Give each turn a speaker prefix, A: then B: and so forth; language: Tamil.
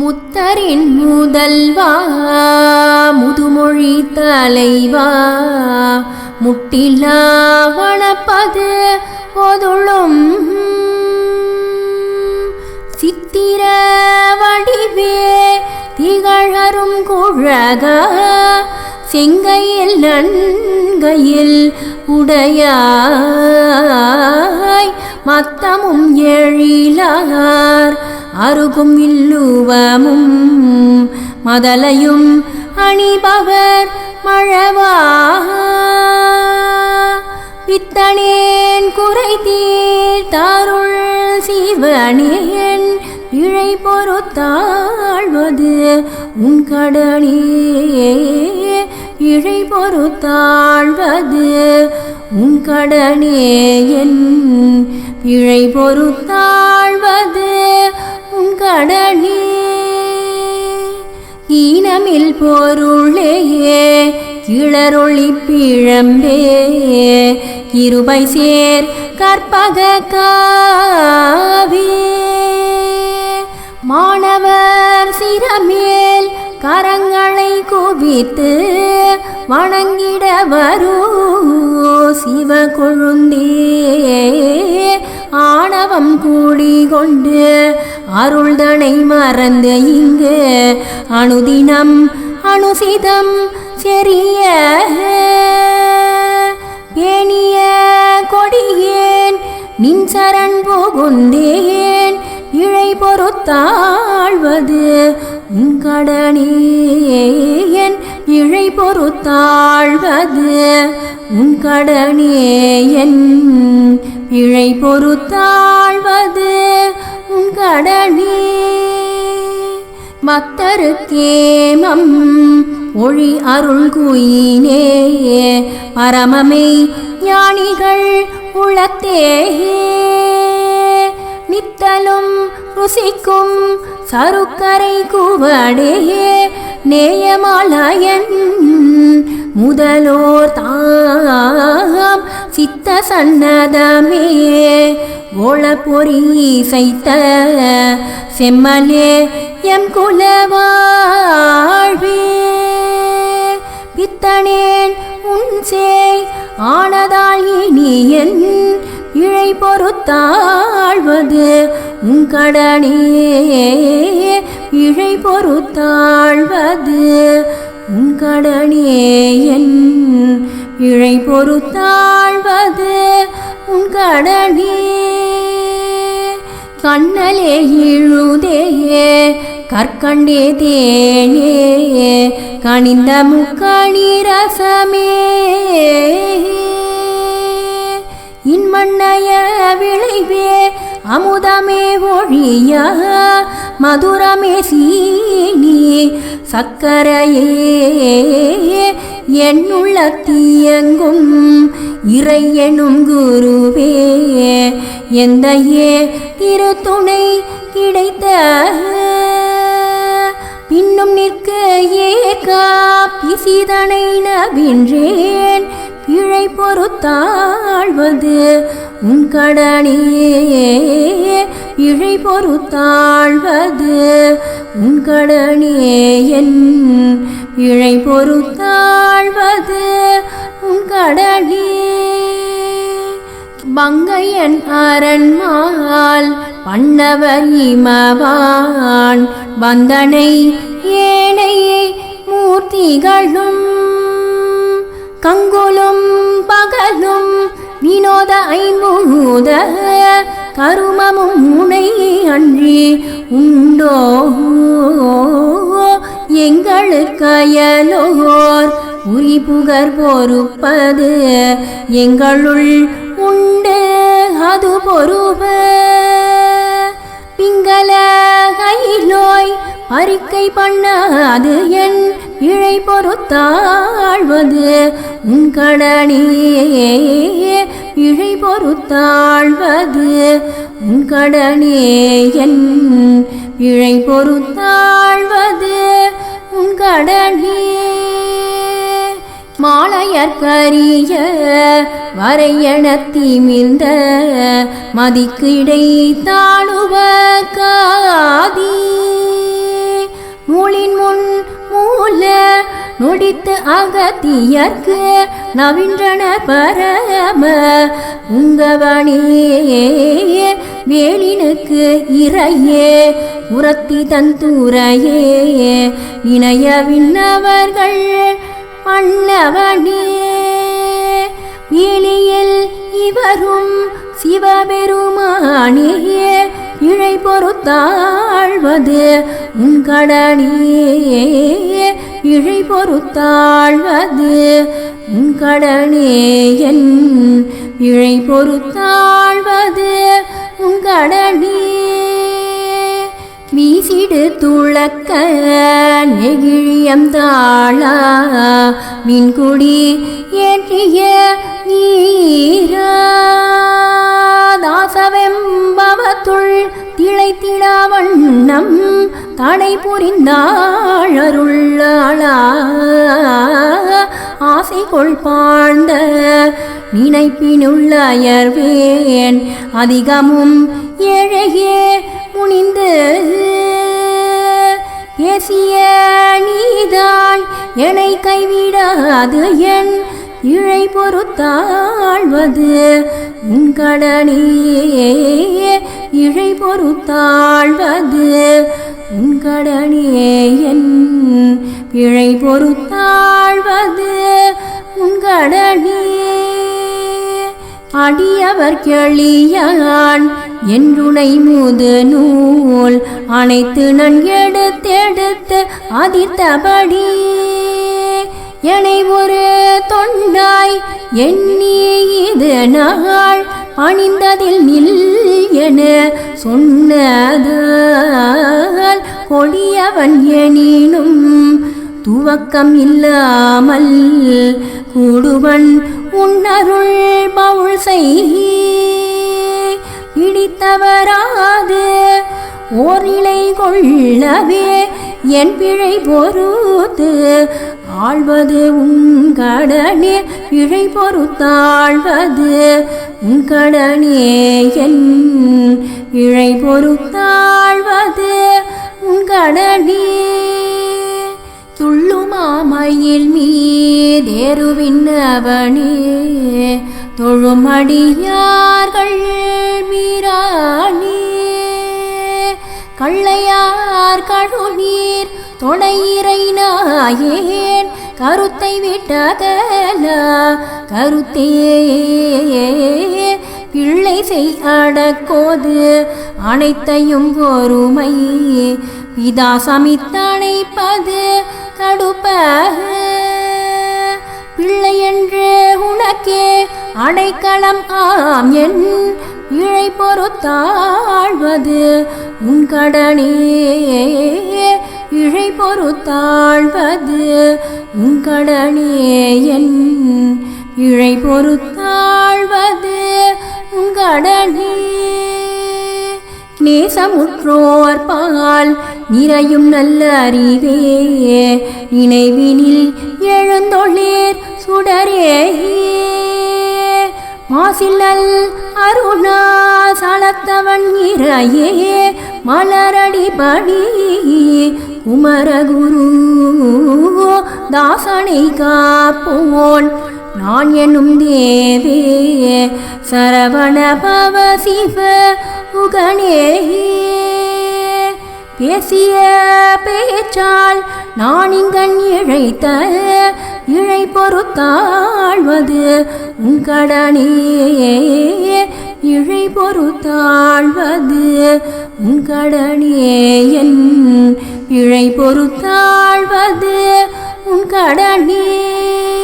A: முத்தரின் முதல்வா முதுமொழி தலைவா. முட்டிலா வளப்பது ஒதுளும் சித்திர வடிவே திகழரும் குழக. செங்கையில் நன்கையில் உடையாய் மத்தமும் எழிலார் அருகும் இல்லுவமும் மதலையும் அணிபவர் மழவா. பித்தனேன் குறை தீர்த்தாருள் சிவனேன் இழை பொறுத்தாழ்வது உன் கடனே. இழை பொறுத்தாழ்வது உன் கடனே என் இழை பொறுத்தாழ்வது உன் கடனே. ஈனமில் பொருளேயே கிளரொளி பிழம்பே. இருபை சேர் கற்பக காவே. மாணவர் சிறமேல் கரங்களை குவித்து வணங்கிட வரூ சிவ கொழுந்தே ஆணவம் கூடி கொண்டு அருள்தனை மறந்து இங்கு அணுதினம் அணுசிதம் செரிய பேணிய கொடியேன். நின் சரண் போகுந்தேன். இழை பொறுத்தாழ்வது உன் என் இழை பொறுத்தாழ்வது. உன் கடனே என் இழை பொறுத்தாழ்வது. உன் கடனே பக்தருக்கேமம் ஒளி அருள் குயினே பரமமே ஞானிகள் உளத்தேயே. நித்தலும் ருசிக்கும் சருக்கரை கூவடையே நேயமாலயன். முதலோர் தாம் சித்த சன்னதமே ஓள பொறி சைத்த செம்மலே எம் குலவாழ்வே பித்தனேன் உன் சேய் ஆனதால் இனி இழை பொறுத்தாழ்வது உன் கடனே இழை பொறுத்தாழ்வது உன் கடனே என் இழை பொறுத்தாழ்வது உன் கடனே கண்ணலே இழுதேயே கற்கண்டே தேனே. கணிந்த முக்கணி ரசமே. இன்மண்ணைய விளைவே அமுதமே ஒழிய மதுரமே சீனி சக்கரையே என்னுள்ள தீயங்கும் இறை எனும் குருவே எந்த ஏ திருத்துணை கிடைத்த பின்னும் நிற்க ஏ காப்பிசிதனை நவின்றேன் இழை பொறுத்தாழ்வது உன் கடனியே இழை பொறுத்தாழ்வது உன் கடனே என் இழை பொறுத்தாழ்வது உன் கடனே பங்கையன் அரண்மால் பண்ணவர் இமவான். வந்தனை ஏனையை மூர்த்திகளும் ஐம்பும் ஐம்பூத கருமமும் முனை அன்றி உண்டோ? எங்களுக்கயலோர் உரி புகர் பொறுப்பது எங்களுள் உண்டு அது பொறுவ பிங்கள கைலோய் அறிக்கை பண்ணாது என் இழை பொறுத்தாழ்வது உன் கடனே. இழை பொறுத்தாழ்வது உன் கடனே என். இழை பொறுத்தாழ்வது உன் கடனே. மாலையற்கரிய வரையணத்தி வரையணத்திமிழ்ந்த மதிக்கு இடை நொடித்து அகத்தியற்கு நவின்றன பரம. உங்கவனே வேலினுக்கு இறையே உரத்தி தந்தூரையே இணைய விண்ணவர்கள் மன்னவனே வேலியில் இவரும் சிவபெருமானே இழை பொறுத்தாழ்வது உன் கடனே. இழை பொறுத்தாழ்வது உன் கடனே என். இழை பொறுத்தாழ்வது உன் கடனே. வீசிடு துளக்க நெகிழியம் தாளா. மின்குடி ஏற்றிய நீ தடை புரிந்தாழருள்ளாளா ஆசை கொள்பாழ்ந்த நினைப்பினுள்ளயர்வேன் அதிகமும் ஏழையே முனிந்து பேசிய நீதான் என்னை கைவிடாது என் இழை பொறுத்தாழ்வது. உன் கடனே இழை பொறுத்தாழ்வது. உன் என் பிழை பொறுத்தாழ்வது. உன் அடியவர் கெளியான் என்றுனை முது நூல் அனைத்து நன் எடுத்தெடுத்து அதித்தபடி என்னை ஒரு தொண்டாய் எண்ணிய இது நாள் பணிந்ததில் நில் என சொன்னதால் கொடியவன் எனினும் துவக்கம் இல்லாமல் கூடுவன் உன்னருள் பவுள் செய். பிடித்தவராது ஓரிலை கொள்ளவே என் பிழை பொறுத்து ஆழ்வது உன் கடனே. பிழை பொறுத்தாழ்வது உன் கடனே என் பிழை பொறுத்தாழ்வது உன் கடனே. துள்ளுமாமையில் மீதேறுவின்னவனே தொழுமடியார்கள் கழுநீர் தொடையிறை நாயேன் கருத்தை விட்டகலா கருத்தையே பிள்ளை செய் அடக்கோது அனைத்தையும் பொறுமை. பிதா சமித்தணைப்பது தடுப்ப பிள்ளை என்று உனக்கே அடைக்கலம் ஆம். என் இழை பொறுத்தாழ்வது உன் கடனே. பொறுத்தாழ்வது உன் கடனே என் இழை பொறுத்தாழ்வது உன் கடனே. நேசமுற்றோர் பால் நிறையும் நல்ல அறிவே. நினைவினில் எழுந்தொள்ளேர் சுடரே மாசில்லல் அருணா சலத்தவன் இறையே மலரடி படி குமரகுரு. தாசனை காப்போன். நான் என்னும் தேவே சரவண பவ சிவ உகனே பேசிய பேச்சால் நான் இங்கன் இழைத்த இழை பொறுத்தாழ்வது உன் கடனே. இழை பொறுத்தாழ்வது உன் கடனே என் இழை பொறுத்தாழ்வது உன் கடனே.